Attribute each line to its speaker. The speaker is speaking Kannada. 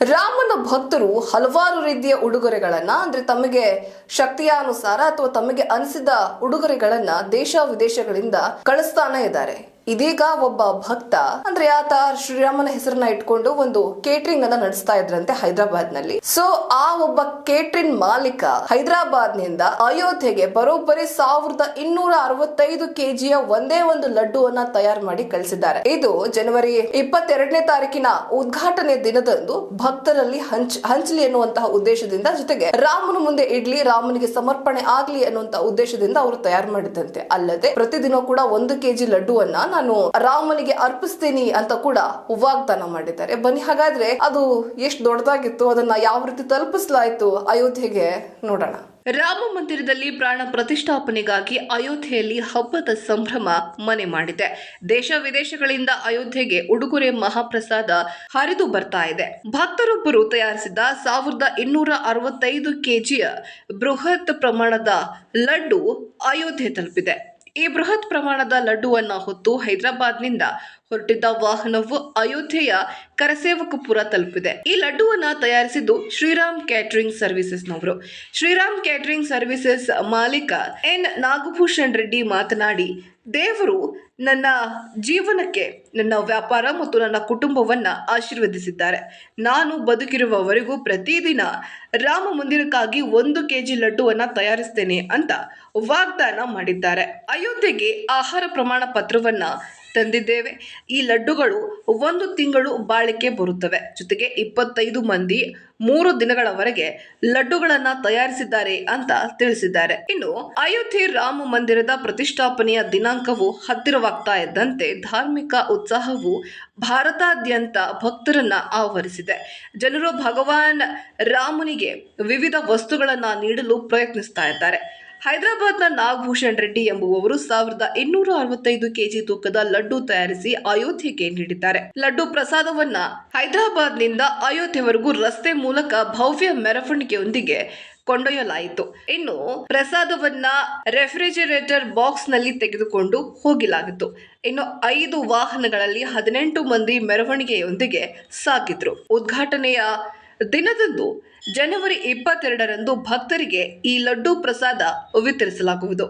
Speaker 1: ರಾಮನ ಭಕ್ತರು ಹಲವಾರು ರೀತಿಯ ಉಡುಗೊರೆಗಳನ್ನ, ಅಂದ್ರೆ ತಮಗೆ ಶಕ್ತಿಯ ಅನುಸಾರ ಅಥವಾ ತಮಗೆ ಅನಿಸಿದ ಉಡುಗೊರೆಗಳನ್ನ ದೇಶ ವಿದೇಶಗಳಿಂದ ಕಳಿಸ್ತಾನೆ ಇದ್ದಾರೆ. ಇದೀಗ ಒಬ್ಬ ಭಕ್ತ, ಅಂದ್ರೆ ಆತ ಶ್ರೀರಾಮನ ಹೆಸರನ್ನ ಇಟ್ಕೊಂಡು ಒಂದು ಕೇಟ್ರಿಂಗ್ ಅನ್ನ ನಡೆಸ್ತಾ ಇದ್ರಂತೆ ಹೈದರಾಬಾದ್ನಲ್ಲಿ ಸೊ ಆ ಒಬ್ಬ ಕೇಟರಿಂಗ್ ಮಾಲೀಕ ಹೈದರಾಬಾದ್ನಿಂದ ಅಯೋಧ್ಯೆಗೆ ಬರೋಬ್ಬರಿ ಸಾವಿರದ ಇನ್ನೂರ ಅರವತ್ತೈದು ಕೆಜಿಯ ಒಂದೇ ಒಂದು ಲಡ್ಡುವನ್ನ ತಯಾರು ಮಾಡಿ ಕಳಿಸಿದ್ದಾರೆ. ಇದು ಜನವರಿ ಇಪ್ಪತ್ತೆರಡನೇ ತಾರೀಕಿನ ಉದ್ಘಾಟನೆ ದಿನದಂದು ಭಕ್ತರಲ್ಲಿ ಹಂಚ್, ಹಂಚಲಿ ಎನ್ನುವಂತಹ ಉದ್ದೇಶದಿಂದ ಜೊತೆಗೆ ರಾಮನ ಮುಂದೆ ಇಡ್ಲಿ, ರಾಮನಿಗೆ ಸಮರ್ಪಣೆ ಆಗ್ಲಿ ಅನ್ನುವಂತಹ ಉದ್ದೇಶದಿಂದ ಅವರು ತಯಾರು ಮಾಡಿದಂತೆ. ಅಲ್ಲದೆ ಪ್ರತಿದಿನ ಕೂಡ ಒಂದು ಕೆಜಿ ಲಡ್ಡುವನ್ನ ನಾನು ರಾಮನಿಗೆ ಅರ್ಪಿಸ್ತೀನಿ ಅಂತ ಕೂಡ ವಾಗ್ದಾನ ಮಾಡಿದ್ದಾರೆ. ಬನ್ನಿ, ಹಾಗಾದ್ರೆ ಅದು ಎಷ್ಟು ದೊಡ್ಡದಾಗಿತ್ತು, ಅದನ್ನ ಯಾವ ರೀತಿ ತಲುಪಿಸಲಾಯ್ತು ಅಯೋಧ್ಯೆಗೆ ನೋಡೋಣ. ರಾಮ ಮಂದಿರದಲ್ಲಿ ಪ್ರಾಣ ಪ್ರತಿಷ್ಠಾಪನೆಗಾಗಿ ಅಯೋಧ್ಯೆಯಲ್ಲಿ ಹಬ್ಬದ ಸಂಭ್ರಮ ಮನೆ ಮಾಡಿದೆ. ದೇಶ ವಿದೇಶಗಳಿಂದ ಅಯೋಧ್ಯೆಗೆ ಉಡುಗೊರೆ ಮಹಾಪ್ರಸಾದ ಹರಿದು ಬರ್ತಾ ಇದೆ. ಭಕ್ತರೊಬ್ಬರು ತಯಾರಿಸಿದ ಸಾವಿರದ ಇನ್ನೂರ ಅರವತ್ತೈದು ಕೆಜಿಯ ಬೃಹತ್ ಪ್ರಮಾಣದ ಲಡ್ಡು ಅಯೋಧ್ಯೆ ತಲುಪಿದೆ. ಈ ಬೃಹತ್ ಪ್ರಮಾಣದ ಲಡ್ಡುವನ್ನ ಹೊತ್ತು ಹೈದರಾಬಾದ್ನಿಂದ ಹೊರಟಿದ್ದ ವಾಹನವು ಅಯೋಧ್ಯೆಯ ಕರಸೇವಕಪುರ ತಲುಪಿದೆ. ಈ ಲಡ್ಡುವನ್ನ ತಯಾರಿಸಿದ್ದು ಶ್ರೀರಾಮ್ ಕ್ಯಾಟರಿಂಗ್ ಸರ್ವಿಸಸ್ನವರು. ಶ್ರೀರಾಮ್ ಕ್ಯಾಟರಿಂಗ್ ಸರ್ವಿಸಸ್ ಮಾಲೀಕ ಎನ್. ನಾಗಭೂಷಣ್ ರೆಡ್ಡಿ ಮಾತನಾಡಿ ದೇವರು ನನ್ನ ಜೀವನಕ್ಕೆ, ನನ್ನ ವ್ಯಾಪಾರ ಮತ್ತು ನನ್ನ ಕುಟುಂಬವನ್ನು ಆಶೀರ್ವದಿಸಿದ್ದಾರೆ. ನಾನು ಬದುಕಿರುವವರೆಗೂ ಪ್ರತಿದಿನ ರಾಮ ಮಂದಿರಕ್ಕಾಗಿ ಒಂದು ಕೆಜಿ ಲಡ್ಡುವನ್ನು ತಯಾರಿಸ್ತೇನೆ ಅಂತ ವಾಗ್ದಾನ ಮಾಡಿದ್ದಾರೆ. ಅಯೋಧ್ಯೆಗೆ ಆಹಾರ ಪ್ರಮಾಣ ಪತ್ರವನ್ನ ತಂದಿದ್ದೇವೆ. ಈ ಲಡ್ಡುಗಳು ಒಂದು ತಿಂಗಳು ಬಾಳಿಕೆ ಬರುತ್ತವೆ. ಜೊತೆಗೆ ಇಪ್ಪತ್ತೈದು ಮಂದಿ ಮೂರು ದಿನಗಳವರೆಗೆ ಲಡ್ಡುಗಳನ್ನ ತಯಾರಿಸಿದ್ದಾರೆ ಅಂತ ತಿಳಿಸಿದ್ದಾರೆ. ಇನ್ನು ಅಯೋಧ್ಯೆ ರಾಮ ಮಂದಿರದ ಪ್ರತಿಷ್ಠಾಪನೆಯ ದಿನಾಂಕವು ಹತ್ತಿರವಾಗ್ತಾ ಇದ್ದಂತೆ ಧಾರ್ಮಿಕ ಉತ್ಸಾಹವು ಭಾರತಾದ್ಯಂತ ಭಕ್ತರನ್ನ ಆವರಿಸಿದೆ. ಜನರು ಭಗವಾನ್ ರಾಮನಿಗೆ ವಿವಿಧ ವಸ್ತುಗಳನ್ನ ನೀಡಲು ಪ್ರಯತ್ನಿಸ್ತಾ ಇದ್ದಾರೆ. ಹೈದರಾಬಾದ್ನ ನಾಗಭೂಷಣ್ ರೆಡ್ಡಿ ಎಂಬುವವರು ಸಾವಿರದ ಇನ್ನೂರ ಅರವತ್ತೈದು ಕೆಜಿ ತೂಕದ ಲಡ್ಡು ತಯಾರಿಸಿ ಅಯೋಧ್ಯೆಗೆ ನೀಡಿದ್ದಾರೆ. ಲಡ್ಡು ಪ್ರಸಾದವನ್ನ ಹೈದರಾಬಾದ್ನಿಂದ ಅಯೋಧ್ಯೆವರೆಗೂ ರಸ್ತೆ ಮೂಲಕ ಭವ್ಯ ಮೆರವಣಿಗೆಯೊಂದಿಗೆ ಕೊಂಡೊಯ್ಯಲಾಯಿತು. ಇನ್ನು ಪ್ರಸಾದವನ್ನ ರೆಫ್ರಿಜರೇಟರ್ ಬಾಕ್ಸ್ನಲ್ಲಿ ತೆಗೆದುಕೊಂಡು ಹೋಗಲಾಗಿತ್ತು. ಇನ್ನು ಐದು ವಾಹನಗಳಲ್ಲಿ ಹದಿನೆಂಟು ಮಂದಿ ಮೆರವಣಿಗೆಯೊಂದಿಗೆ ಸಾಗಿದ್ರು. ಉದ್ಘಾಟನೆಯ ದಿನದಂದು ಜನವರಿ ಇಪ್ಪತ್ತೆರಡರಂದು ಭಕ್ತರಿಗೆ ಈ ಲಡ್ಡು ಪ್ರಸಾದ ವಿತರಿಸಲಾಗುವುದು.